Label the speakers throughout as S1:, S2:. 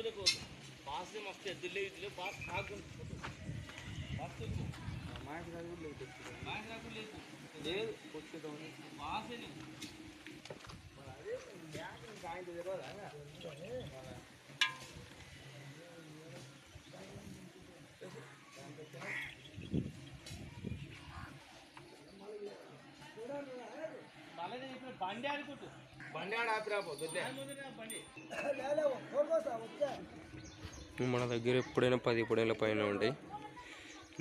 S1: ಜೋರೆ ಕೋದು boss they ಮಸ್ತ್ ಎದ್ದಿಲ್ಲೇ ಇದ್ದಿಲ್ಲ boss ಹಾಕು ಬಾಸ್ ತೆಗ್ದು
S2: ಮಾಯಕ್ ರಾಗುಲ್ లేదు మాయక్
S1: రాగుల్ లేదు లేదు
S2: కొట్టేదో
S1: బాస్ ఏ నువ్వు
S2: అదే బ్యాంక్ గాయంతో తెలియదా
S1: బండి ఆడుకుంటు.
S2: బండి ఆడ ఆపిరా పొద్దున్నే
S1: బండి.
S3: మన దగ్గర ఎప్పుడైనా పది పొడేళ్ళ పైన ఉంటాయి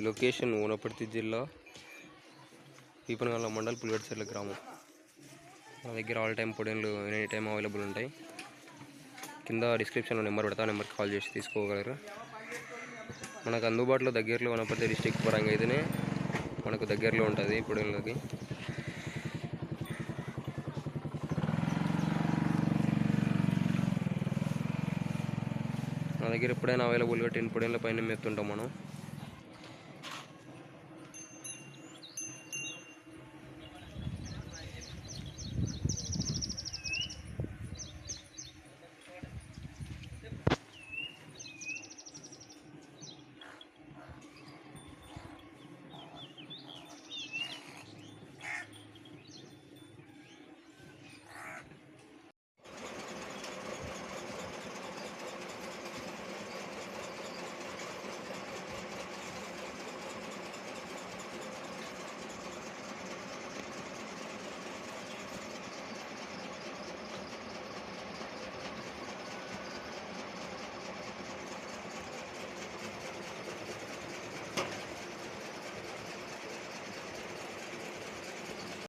S3: లొకేషన్ ఊనపర్తి జిల్లా పీపనగల్ల మండల్ పులివెట్చర్ల గ్రామం. మన దగ్గర ఆల్ టైం పొడేళ్ళు ఎనీ టైం అవైలబుల్ ఉంటాయి. కింద డిస్క్రిప్షన్లో నెంబర్ పెడతా ఆ నెంబర్కి కాల్ చేసి తీసుకోగలరు. మనకు అందుబాటులో దగ్గరలో వనపర్తి డిస్టిక్ పరంగా అయితేనే మనకు దగ్గరలో ఉంటుంది పొడేళ్ళకి మన దగ్గర ఎప్పుడైనా అవైలబుల్గా టెన్ పొడేళ్ళ పైన మెత్తుంటాం మనం.